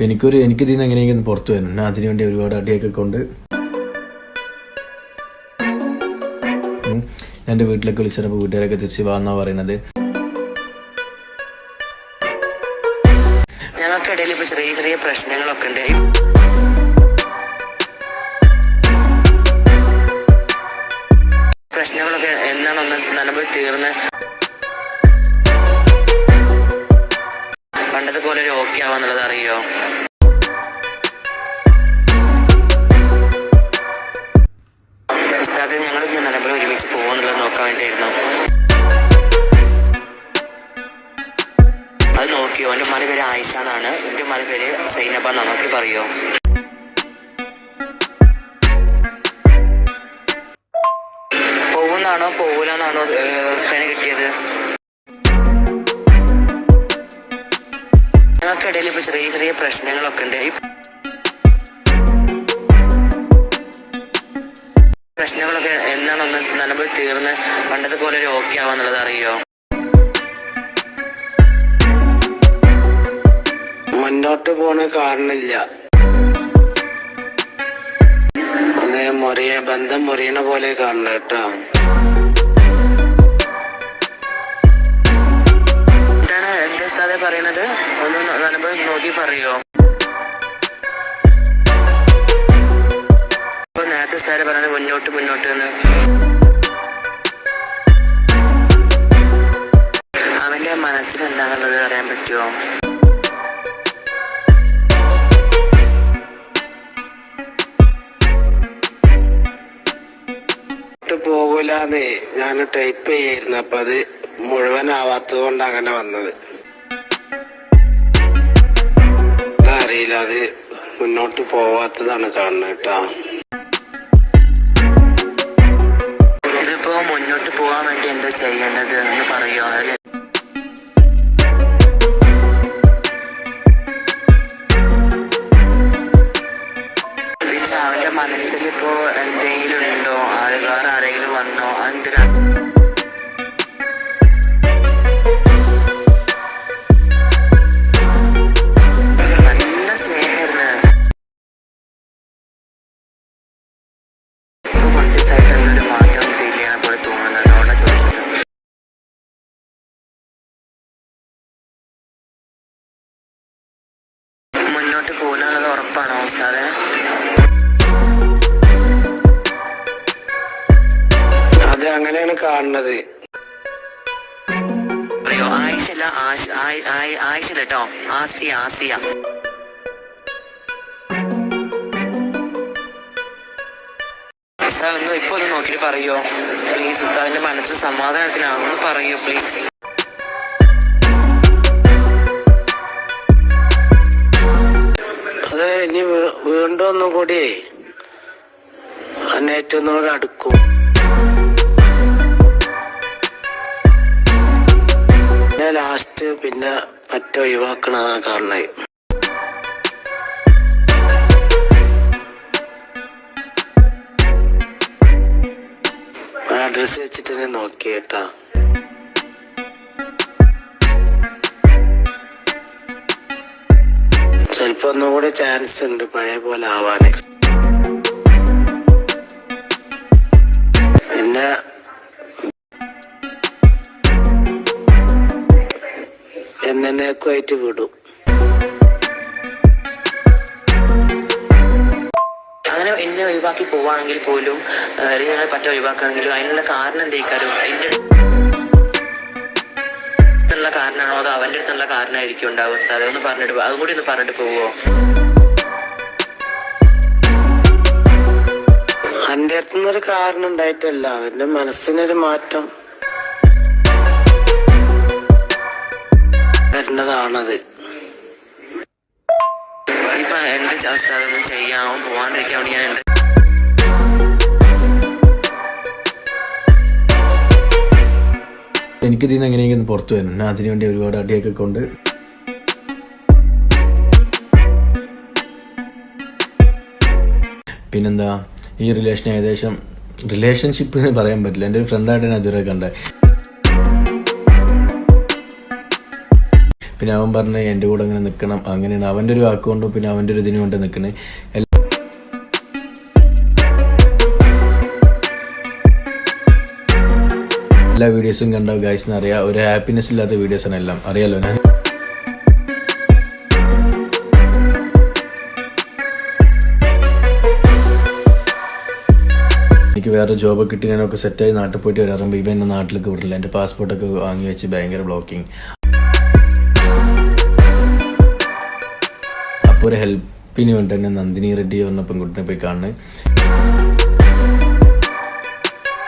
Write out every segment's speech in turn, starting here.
അപ്പം എനിക്കൊരു എനിക്ക് ഇതിൽ നിന്ന് എങ്ങനെയെങ്കിലും പുറത്തു വരണം. ഞാൻ അതിനുവേണ്ടി ഒരുപാട് അടിയൊക്കെ കൊണ്ട് എന്റെ വീട്ടിലൊക്കെ വിളിച്ചപ്പോൾ വീട്ടുകാരൊക്കെ തിരിച്ച് വാന്നാ പറയണത്. ഞങ്ങൾക്കിടയിൽ ഇപ്പൊ ചെറിയ ചെറിയ പ്രശ്നങ്ങളൊക്കെ ഉണ്ട്. പോലെ ഒരു ഓക്കെ ആവാന്നുള്ളത് അറിയോ? ഞങ്ങൾ ഇന്ന് ഒരുമിച്ച് പോകുന്നുള്ളത് നോക്കാൻ വേണ്ടിയായിരുന്നു. അത് നോക്കിയോ? എന്റെ ഉമ്മാന്റെ പേര് ആയിഷ എന്നാണ്. എന്റെ ഉമ്മാന്റെ പേര് സൈനബ നോക്കി പറയോ? പോകുന്നാണോ പോകൂലെന്നാണോ ഉസ്താദിനെ കിട്ടിയത്? ഞങ്ങൾക്കിടയിൽ ഇപ്പൊ ചെറിയ ചെറിയ പ്രശ്നങ്ങളൊക്കെ ഉണ്ട്. ഈ പ്രശ്നങ്ങളൊക്കെ എന്നാണൊന്ന് നല്ലപോലെ തീർന്ന് പണ്ടത്തെ പോലെ ഒരു ഓക്കെ ആവാന്നുള്ളത് അറിയോ? മുന്നോട്ട് പോണ മുറിയ ബന്ധം മുറിയണ പോലെ കാണണം കേട്ടോ. എന്താണ് എന്റെ ഉസ്താദെ പറയണത്? നേരത്തെ പറഞ്ഞത് മുന്നോട്ട് മുന്നോട്ട് എന്ന്. അവന്റെ മനസ്സിൽ എന്താണെന്നുള്ളത് അറിയാൻ പറ്റുമോ പോകൂലെന്ന്. ഞാൻ ടൈപ്പ് ചെയ്യായിരുന്നു. അപ്പൊ അത് മുഴുവനാവാത്തത് കൊണ്ട് അങ്ങനെ വന്നത്. അതറിയില്ല അത് മുന്നോട്ട് പോവാത്തതാണ് കാണുന്നത് കേട്ടോ. പോകാൻ വേണ്ടി എന്താ ചെയ്യേണ്ടത് എന്ന് പറയോ പോകാനുള്ളത് ഉറപ്പാണോ സാറേ അത് അങ്ങനെയാണ് കാണുന്നത്. അയ്യോ ആയിഷല്ല ആശ ആയി- ആയി- ആയിഷല്ല കേട്ടോ ആസിയ ആസിയ. സാർ ഒന്ന് ഇപ്പൊ ഒന്ന് നോക്കിയിട്ട് പറയോ? പ്ലീസ് സാറിന്റെ മനസ്സിൽ സമാധാനത്തിനാണെന്ന് പറയൂ പ്ലീസ് അത് ഇനി വീണ്ടും ഒന്നും കൂടി കൂടെ അടുക്കും. പിന്നെ ലാസ്റ്റ് പിന്നെ പറ്റ ഒഴിവാക്കണതാണ് കാണുന്നത് അഡ്രസ് വെച്ചിട്ട് തന്നെ നോക്കിയേട്ടാ. ചിലപ്പോ ഒന്നും കൂടി ചാൻസ് ഉണ്ട് പഴയ പോലെ ആവാൻ പിന്നെ എന്നേക്കുമായിട്ട് വിടും. അങ്ങനെ എന്നെ ഒഴിവാക്കി പോവാണെങ്കിൽ പോലും അല്ലെങ്കിൽ ഞങ്ങളെ പറ്റ ഒഴിവാക്കുകയാണെങ്കിലും അതിനുള്ള കാരണം എന്തേക്കാരും എന്റെ അടുത്തുള്ള കാരണമാണോ അതോ അവന്റെ അടുത്തുള്ള കാരണമായിരിക്കും ഉണ്ടാവുക ഉസ്താദെ ഒന്ന് പറഞ്ഞിട്ട് അതും കൂടി ഒന്ന് പറഞ്ഞിട്ട് പോവോ? അവന്റെ അടുത്തുനിന്നൊരു കാരണം ഉണ്ടായിട്ടല്ല. അവന്റെ മനസ്സിനൊരു മാറ്റം വരുന്നതാണത്. ഇപ്പൊ എന്റെ അവസ്ഥ? അതൊന്നും ചെയ്യാൻ പോവാണ്ടിരിക്കാൻ വേണ്ടി ഞാൻ എനിക്കിതിൽ നിന്ന് എങ്ങനെയെങ്കിലും പുറത്തു വരണം. ഞാൻ അതിനുവേണ്ടി ഒരുപാട് അടിയൊക്കെ കൊണ്ട് പിന്നെന്താ ഈ റിലേഷൻ ഏകദേശം റിലേഷൻഷിപ്പ് എന്ന് പറയാൻ പറ്റില്ല. എന്റെ ഒരു ഫ്രണ്ടായിട്ട് ഞാൻ ഇതുവരെ കണ്ടത് പിന്നെ അവൻ പറഞ്ഞ് എന്റെ കൂടെ അങ്ങനെ നിൽക്കണം അങ്ങനെയാണ് അവന്റെ ഒരു വാക്കുകൊണ്ടും പിന്നെ അവന്റെ ഒരു ഇതിനു കൊണ്ട് നിൽക്കണേ എല്ലാ വീഡിയോസും കണ്ട ഗൈസിന് അറിയാം. ഒരു ഹാപ്പിനെസ് ഇല്ലാത്ത വീഡിയോസാണ് എല്ലാം. അറിയാലോ? ഞാൻ എനിക്ക് വേറെ ജോബ് കിട്ടി ഞാനൊക്കെ സെറ്റായി നാട്ടിൽ പോയിട്ട് വരാറുമ്പോൾ ഇവ എന്നെ നാട്ടിലേക്ക് വിടില്ല എന്റെ പാസ്പോർട്ടൊക്കെ വാങ്ങി വെച്ച് ഭയങ്കര ബ്ലോക്കിങ് അപ്പോൾ ഒരു ഹെൽപ്പിന് വേണ്ടി തന്നെ നന്ദിനി റെഡ്ഡി പറഞ്ഞ പെൺകുട്ടിനെ പോയി കാണുന്നത്.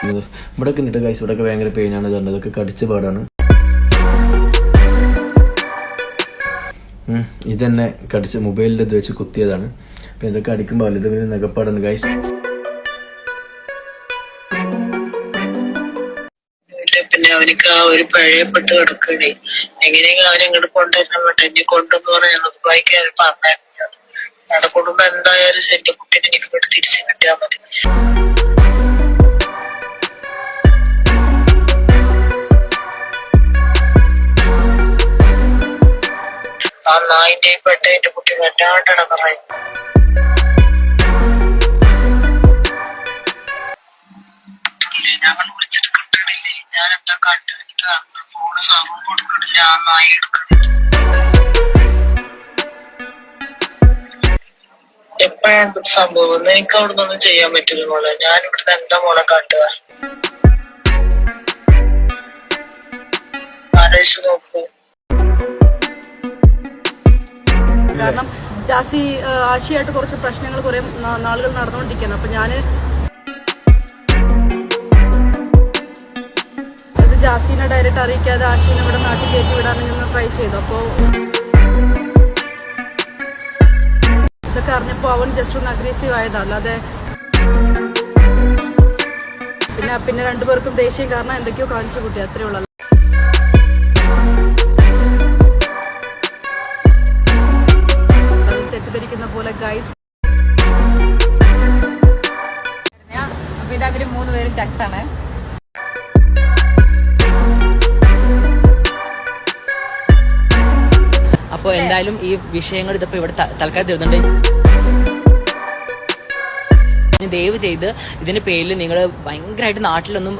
ഇവിടെ ഉണ്ട് ഗൈസ് ഇവിടെ ഒക്കെ ഭയങ്കര പെയിനാണ് ഇതുണ്ട് ഇതൊക്കെ കടിച്ച പാടാണ്. ഇത് ഇതെന്നെ കടിച്ച് മൊബൈലിന്റെ ഇത് വെച്ച് കുത്തിയതാണ്. അപ്പം ഇതൊക്കെ അടിക്കുമ്പോൾ അല്ല ഇതൊക്കെ നഗപ്പാടാണ് ഗൈസ് പിന്നെ അവനക്ക് ആ ഒരു പഴയപ്പെട്ട് കിടക്കണേ എങ്ങനെയെങ്കിലും അവനെ ഇങ്ങോട്ട് കൊണ്ടുവരാൻ പറ്റും എന്നെ കൊണ്ടെന്ന് പറഞ്ഞാൽ ദുബായിക്ക് വായിക്കാൻ പറഞ്ഞായിരുന്നു അവിടെ കുടുംബം എന്തായാലും എന്റെ കുട്ടീനെ എനിക്ക് ഇവിടെ തിരിച്ചു കിട്ടിയാൽ മതി. നായിന്റെയും പെട്ട എന്റെ കുട്ടി വല്ലാണ്ട് ഇടങ്ങറായി വിളിച്ചിട്ട് കിട്ടണില്ലേ. ഞാൻ എന്താ കണ്ടിട്ട് ഫോണ് സാറും കൊടുക്കണില്ല ആ നായി എടുക്കണില്ല. എപ്പോഴാണ് ഇത് സംഭവം? എനിക്ക് അവിടെ നിന്നൊന്നും ചെയ്യാൻ പറ്റില്ല മോളെ. ഞാൻ ഇവിടുന്ന് എന്താ മോളെ കാട്ടുക? ആലോചിച്ച് നോക്കൂ. കാരണം ജാസി ആശയായിട്ട് കുറച്ച് പ്രശ്നങ്ങൾ കുറെ നാളുകൾ നടന്നുകൊണ്ടിരിക്കുകയാണ്. അപ്പൊ ഞാൻ ഇത് ജാസീനെ ഡയറക്റ്റ് അറിയിക്കാതെ ആശീനെ ഇവിടെ നാട്ടിൽ കയറ്റി വിടാൻ ഞാൻ ട്രൈ ചെയ്തു. അപ്പോ ഇതൊക്കെ അറിഞ്ഞപ്പോ അവൻ ജസ്റ്റ് ഒന്ന് അഗ്രസീവ് ആയതാ. പിന്നെ പിന്നെ രണ്ടുപേർക്കും ദേഷ്യം കാരണം എന്തൊക്കെയോ കാണിച്ചു കൂട്ടി അത്രേ ഉള്ളൂ. തെറ്റിദ്ധരിക്കുന്ന പോലെ ഗൈസ് അപ്പൊ ഇത് അവർ മൂന്ന് പേരും ചക്സ് ആണ്. അപ്പോൾ എന്തായാലും ഈ വിഷയങ്ങൾ ഇതിപ്പോ ഇവിടെ തൽക്കാലം തീർന്നുണ്ട് ഇനി ദയവ് ചെയ്ത് ഇതിന്റെ പേരിൽ നിങ്ങൾ ഭയങ്കരമായിട്ട് നാട്ടിലൊന്നും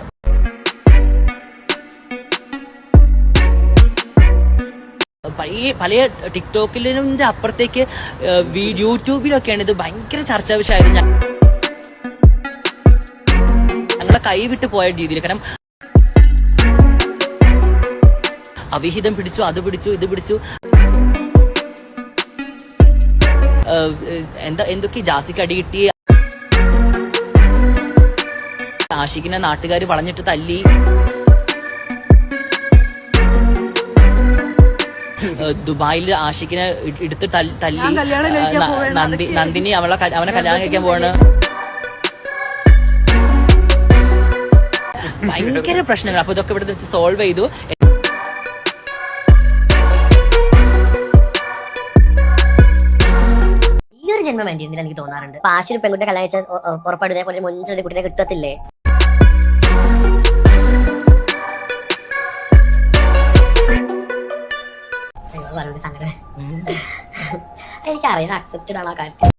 പല ടിക്ടോക്കിലിന്റെ അപ്പുറത്തേക്ക് യൂട്യൂബിലൊക്കെയാണ് ഇത് ഭയങ്കര ചർച്ചാ വിഷയമായിരുന്നു ഞങ്ങളെ കൈവിട്ട് പോയ രീതിയിൽ. കാരണം അവിഹിതം പിടിച്ചു അത് പിടിച്ചു ഇത് പിടിച്ചു. എന്താ എന്തൊക്കെ ജാസിക്ക് അടി കിട്ടി? ആശിക്കുന്ന നാട്ടുകാർ വളഞ്ഞിട്ട് തല്ലി. ദുബായിൽ ആഷിഖിനെ എടുത്ത് തല്ലി-. നന്ദി നന്ദിനി അവളെ അവനെ കല്യാണം കഴിക്കാൻ പോവാണ്. ഭയങ്കര പ്രശ്നങ്ങൾ. അപ്പൊ ഇതൊക്കെ ഇവിടെ വെച്ച് സോൾവ് ചെയ്തു. ഈ ഒരു ജന്മം വേണ്ടിയിരുന്നില്ല എനിക്ക് തോന്നാറുണ്ട്. അപ്പൊ ആശുരു പെൺകുട്ടിയെ കല്യാണം കഴിച്ചാൽ ഉറപ്പായിട്ട് ഇതേപോലെ കുട്ടിയെ കിട്ടത്തില്ലേ? സങ്കടം. എനിക്കറിയാം അക്സെപ്റ്റഡ് ആണോ കാര്യത്തിൽ